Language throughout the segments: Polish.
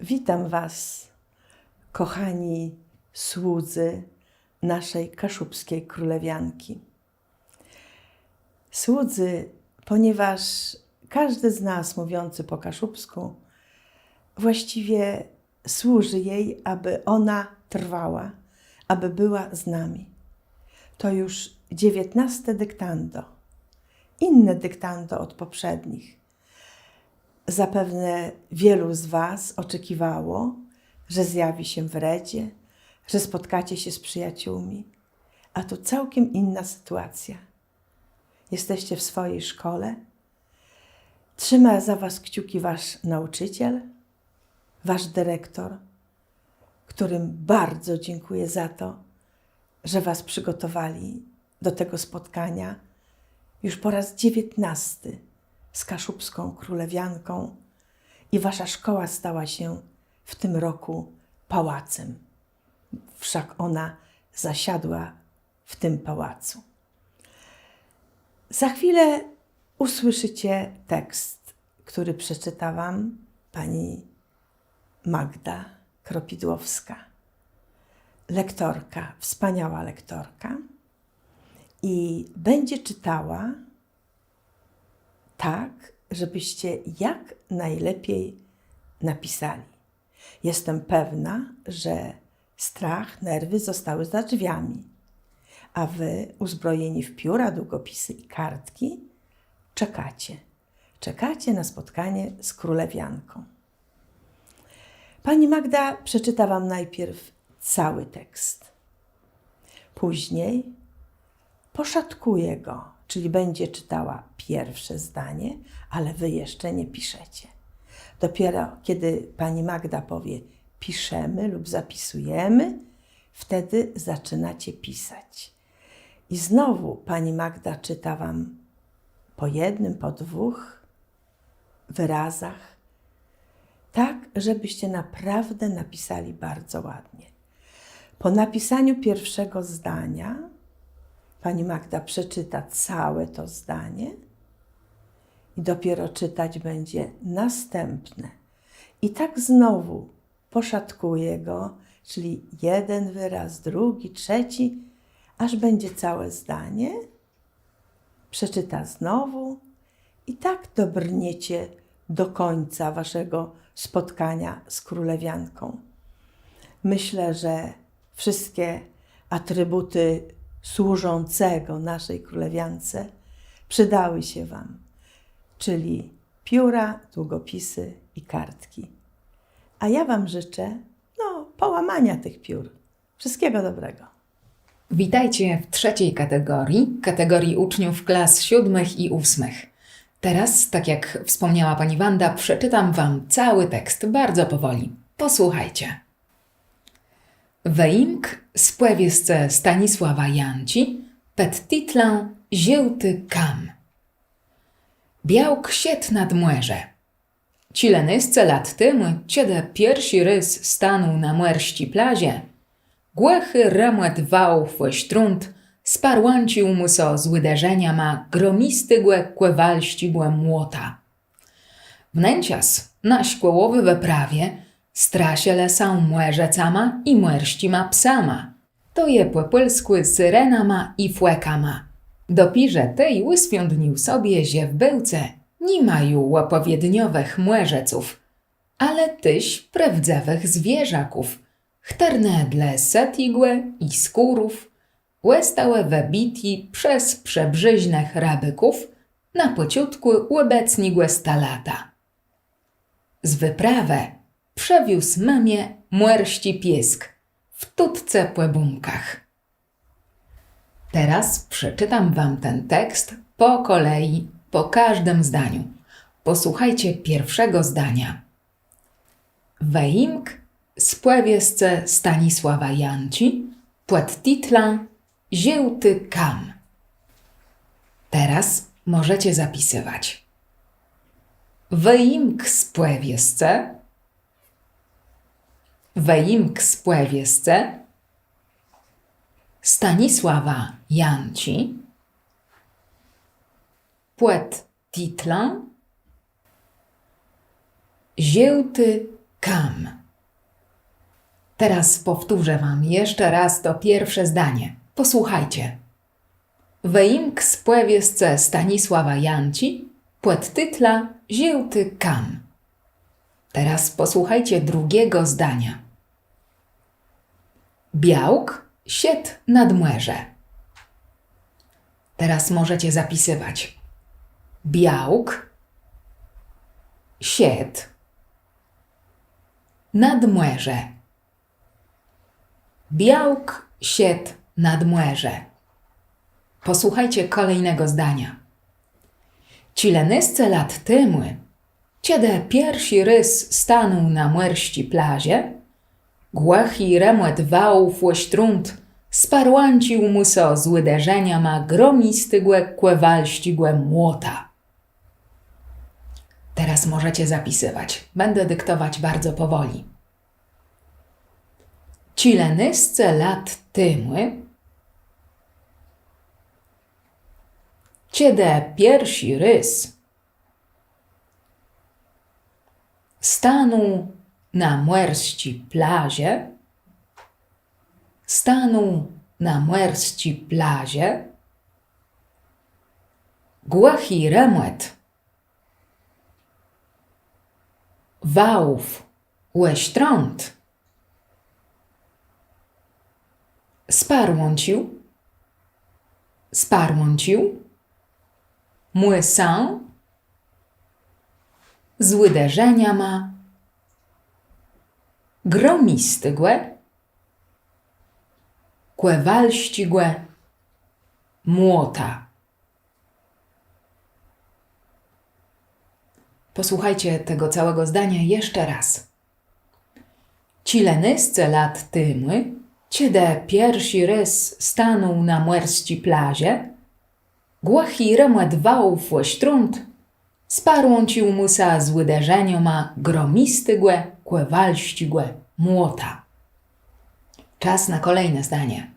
Witam Was, kochani słudzy naszej kaszubskiej królewianki. Słudzy, ponieważ każdy z nas mówiący po kaszubsku właściwie służy jej, aby ona trwała, aby była z nami. To już dziewiętnaste dyktando, inne dyktando od poprzednich. Zapewne wielu z Was oczekiwało, że zjawi się w Redzie, że spotkacie się z przyjaciółmi, a tu całkiem inna sytuacja. Jesteście w swojej szkole, trzyma za Was kciuki Wasz nauczyciel, Wasz dyrektor, którym bardzo dziękuję za to, że Was przygotowali do tego spotkania już po raz dziewiętnasty z kaszubską królewianką i Wasza szkoła stała się w tym roku pałacem. Wszak ona zasiadła w tym pałacu. Za chwilę usłyszycie tekst, który przeczyta Wam pani Magda Kropidłowska, lektorka, wspaniała lektorka, i będzie czytała tak, żebyście jak najlepiej napisali. Jestem pewna, że strach, nerwy zostały za drzwiami, a wy, uzbrojeni w pióra, długopisy i kartki, czekacie. Czekacie na spotkanie z królewianką. Pani Magda przeczyta Wam najpierw cały tekst. Później poszatkuje go, czyli będzie czytała pierwsze zdanie, ale Wy jeszcze nie piszecie. Dopiero kiedy pani Magda powie piszemy lub zapisujemy, wtedy zaczynacie pisać. I znowu pani Magda czyta Wam po jednym, po dwóch wyrazach, tak, żebyście naprawdę napisali bardzo ładnie. Po napisaniu pierwszego zdania pani Magda przeczyta całe to zdanie i dopiero czytać będzie następne. I tak znowu poszatkuje go, czyli jeden wyraz, drugi, trzeci, aż będzie całe zdanie. Przeczyta znowu i tak dobrniecie do końca waszego spotkania z królewianką. Myślę, że wszystkie atrybuty służącego naszej królewiance przydały się Wam, czyli pióra, długopisy i kartki. A ja Wam życzę, no, połamania tych piór. Wszystkiego dobrego. Witajcie w trzeciej kategorii, kategorii uczniów klas siódmych i ósmych. Teraz, tak jak wspomniała pani Wanda, przeczytam wam cały tekst bardzo powoli. Posłuchajcie. Wyimk z płewiesce Stanisława Janci pod titlą Ziełty kam. Białk siet nad młerze. Cilenysce lat tym, ciede pierwszy rys stanął na młerści plazie, Głechy remłet wałów strunt, sparłancił mu so z uderzenia ma gromisty głek kłewal ścigłe młota. Wnęcias na śkłołowy weprawie strasie lesą młerzecama i młerści ma psama. To je płepylskły syrenama i fłekama. Dopirze tej łyspiądnił sobie ziew bełce, nie mają łopowiedniowych młerzeców, ale tyś prawdzewych zwierzaków – chternedle setigłe i skórów, łestałe webiti przez przebrzyźnych rabyków, na pociutku łebecnigłe stalata. Z wyprawę przewiózł mamie młerści piesk w tutce płebunkach. Teraz przeczytam wam ten tekst po kolei, po każdym zdaniu. Posłuchajcie pierwszego zdania. Weimk spłewiesce Stanisława Janci pod titlą Ziełty kam. Teraz możecie zapisywać. Wyimk spłewiesce Wyimk spłewiesce Stanisława Janci pod titlą Ziełty kam. Teraz powtórzę wam jeszcze raz to pierwsze zdanie. Posłuchajcie. Wyimk z Stanisława Janci, płet tytla Ziełty kam. Teraz posłuchajcie drugiego zdania. Białk siet nad młeże. Teraz możecie zapisywać. Białk siet nad młeże. Białk siet nad młeże. Posłuchajcie kolejnego zdania. Cilenysce lat tymły, kiedy pierwszy rys stanął na młerści plazie, głachi remłet wałów łośtrunt sparłancił mu so z uderzenia ma gromistygłe kłewalścigłe młota. Teraz możecie zapisywać. Będę dyktować bardzo powoli. Cilenysce lat tymły, kiedy pierwszy rys stanął na młerści plazie, stanął na młerści plazie, głachi remłet wałów łeśtrąt sparłącił, sparłącił, młysę z uderzenia ma gromistygłe, kłewalścigłe, młota. Posłuchajcie tego całego zdania jeszcze raz. Cilenysce lat tymy, ciede pierwszy rys stanął na młerści plazie, głachi remłet wałów łośtrunt, sparłącił musa z uderzenioma gromistygłe, kłewalścigłe, młota. Czas na kolejne zdanie.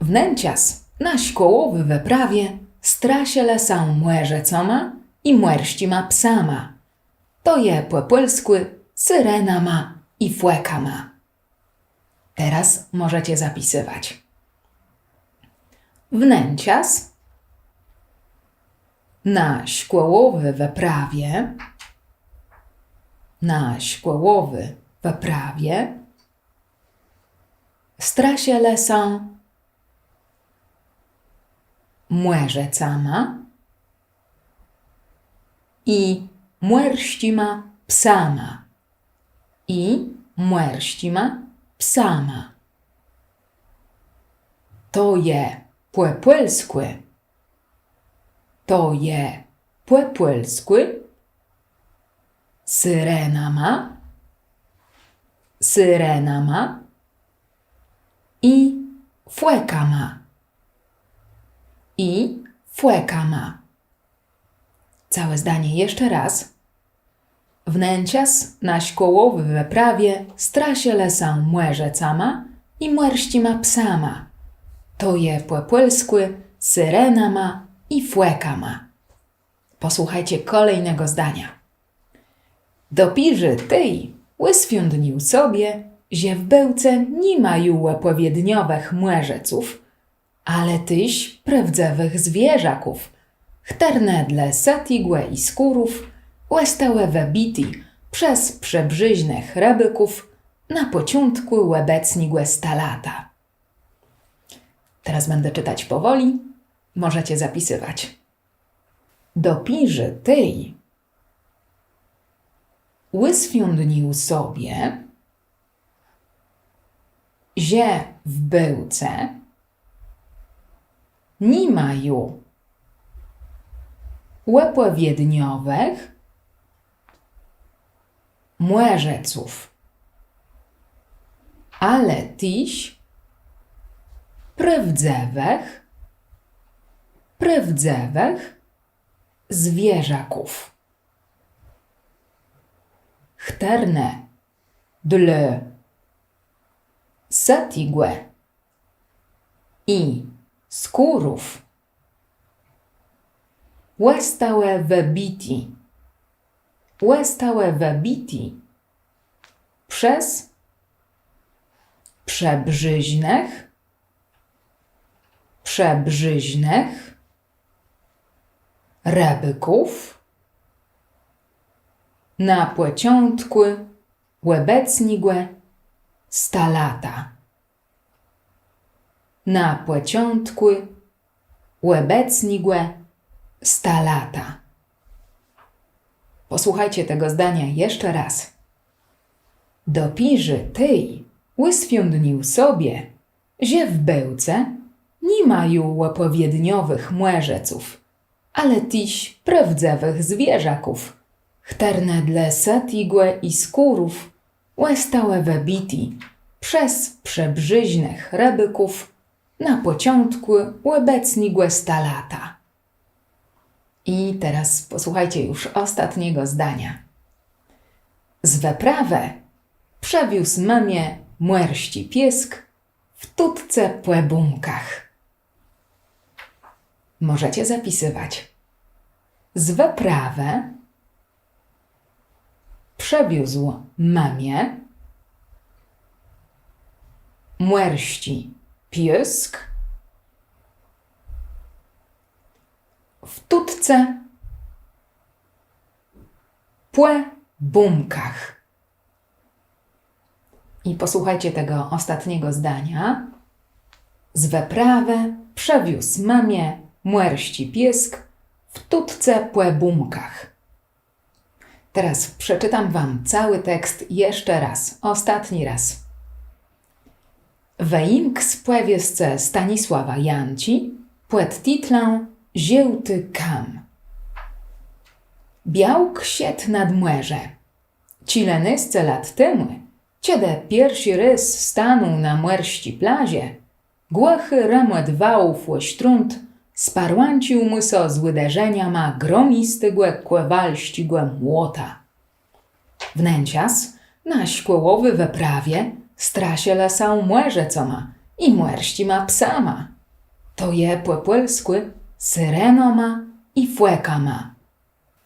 Wnęcias na śkołowy wyprawie strasie lesą młerze coma i młerści ma psama. To je płepłelskły, syrena ma i fłeka ma. Teraz możecie zapisywać. Wnęcias na śkłołowy wyprawie, na śkłołowy wyprawie, strasie lesą młerze cama. I młerścima psama. I młerścima psama. To je płepłelskły. To je płepłelskły. Syrena ma. Syrena ma. I fłeka ma. I fłeka ma. Całe zdanie jeszcze raz. Wnęcias na śkołowy wyprawie strasie lesą młerze cama i młerści ma psama. To je płepłelskły, syrena ma i fłeka ma. Posłuchajcie kolejnego zdania. Dopiży tyj łyswiądnił sobie, że w bełce nie ma ju łepowiedniowych młerzeców, ale tyś prawdzewych zwierzaków, chternedle satigłe i skórów, łestałe webiti przez przebrzyźnych rebyków na pociątku łebecnigłe stalata. Teraz będę czytać powoli, możecie zapisywać. Dopiży tyj łyswiądnił sobie, że w bełce nie ma ju łepowiedniowych młerzeców, ale tyś prawdzewych, prawdzewych zwierzaków. Chterne dla satigłe i skórów łestałe webiti, łestałe webiti przez przebrzyźnych, przebrzyźnych, rebyków, na płeciątkły, łebecnigłe, stalata. Na płeciątkły, łebecnigłe, stalata. Posłuchajcie tego zdania jeszcze raz. Dopiży tyj łyswiądnił sobie, że w bełce nie mają łopowiedniowych młeżeców, ale tiś prawdzowych zwierzaków, chterne dla satigłe i skórów, łestałe webiti, przez przebrzyźnych rebyków, na pociątku łebecnigłe stalata. I teraz posłuchajcie już ostatniego zdania. Z weprawę przewiózł mamie młerści piesk w tutce płebunkach. Możecie zapisywać. Z weprawę przewiózł mamie młerści piesk w tutce płebunkach. I posłuchajcie tego ostatniego zdania. Z weprawę przewiózł mamie młerści piesk w tutce płebunkach. Teraz przeczytam wam cały tekst jeszcze raz, ostatni raz. Weimk spłewiesce Stanisława Janci, płet titlę Ziełty kam. Białk siet nad młerze. Cilenysce lat temu, kiedy pierwszy rys stanął na młerści plazie, głochy remłet wałów łośtrunt sparłancił mu so z uderzenia ma gromistygłe kłewalścigłe młota. Wnęcias na śkłołowy we prawie strasie lesał młerze co ma i młerści ma psa ma. To je płepłelskły, syreno ma i fłeka ma.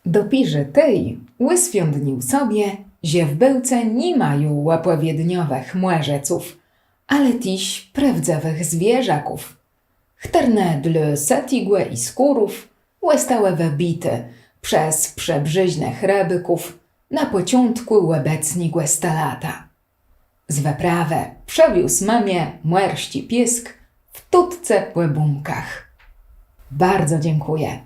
Dopiże tej łyswiądnił sobie, że w bełce nie mają łapławiedniowych młerzeców, ale tiś prawdzowych zwierzaków. Chterne dla satigłe i skórów, łestałe webity przez przebrzyźnych rebyków, na pociątku łebecnigłe stalata. Z weprawę przewiózł mamie młerści piesk w tutce płebunkach. Bardzo dziękuję.